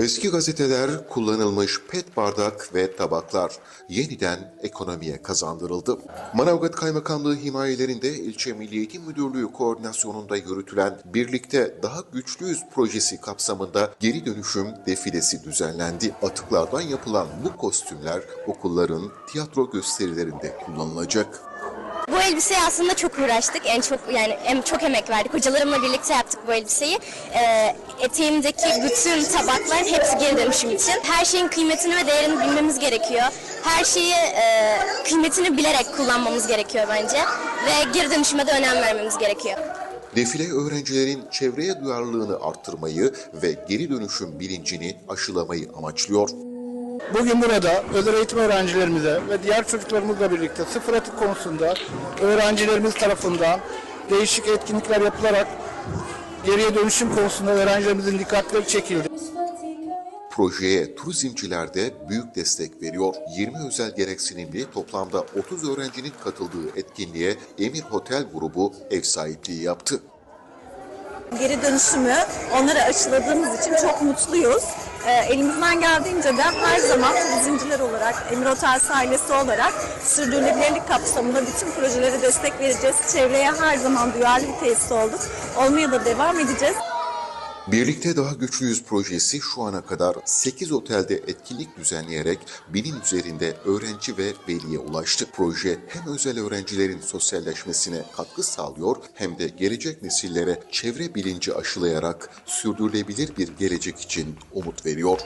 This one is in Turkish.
Eski gazeteler, kullanılmış pet bardak ve tabaklar yeniden ekonomiye kazandırıldı. Manavgat Kaymakamlığı himayelerinde İlçe Milli Eğitim Müdürlüğü koordinasyonunda yürütülen Birlikte Daha Güçlüyüz projesi kapsamında geri dönüşüm defilesi düzenlendi. Atıklardan yapılan bu kostümler okulların tiyatro gösterilerinde kullanılacak. Bu elbiseye aslında çok uğraştık. En çok yani en çok emek verdik. Hocalarımla birlikte yaptık bu elbiseyi. Ee, eteğimdeki bütün tabaklar hepsi geri dönüşüm için. Her şeyin kıymetini ve değerini bilmemiz gerekiyor. Her şeyi e, kıymetini bilerek kullanmamız gerekiyor bence. Ve geri dönüşüme de önem vermemiz gerekiyor. Defile öğrencilerin çevreye duyarlılığını arttırmayı ve geri dönüşüm bilincini aşılamayı amaçlıyor. Bugün burada özel eğitim öğrencilerimize ve diğer çocuklarımızla birlikte sıfır atık konusunda öğrencilerimiz tarafından değişik etkinlikler yapılarak geriye dönüşüm konusunda öğrencilerimizin dikkatleri çekildi. Projeye turizmciler de büyük destek veriyor. 20 özel gereksinimli toplamda 30 öğrencinin katıldığı etkinliğe Emir Hotel grubu ev sahipliği yaptı. Geri dönüşümü onlara aşıladığımız için çok mutluyuz. Ee, elimizden geldiğince de her zaman turizmciler olarak, Emir Otel ailesi olarak sürdürülebilirlik kapsamında bütün projelere destek vereceğiz. Çevreye her zaman duyarlı bir tesis olduk. Olmaya da devam edeceğiz. Birlikte Daha Güçlüyüz projesi şu ana kadar 8 otelde etkinlik düzenleyerek binin üzerinde öğrenci ve veliye ulaştı. Proje hem özel öğrencilerin sosyalleşmesine katkı sağlıyor hem de gelecek nesillere çevre bilinci aşılayarak sürdürülebilir bir gelecek için umut veriyor.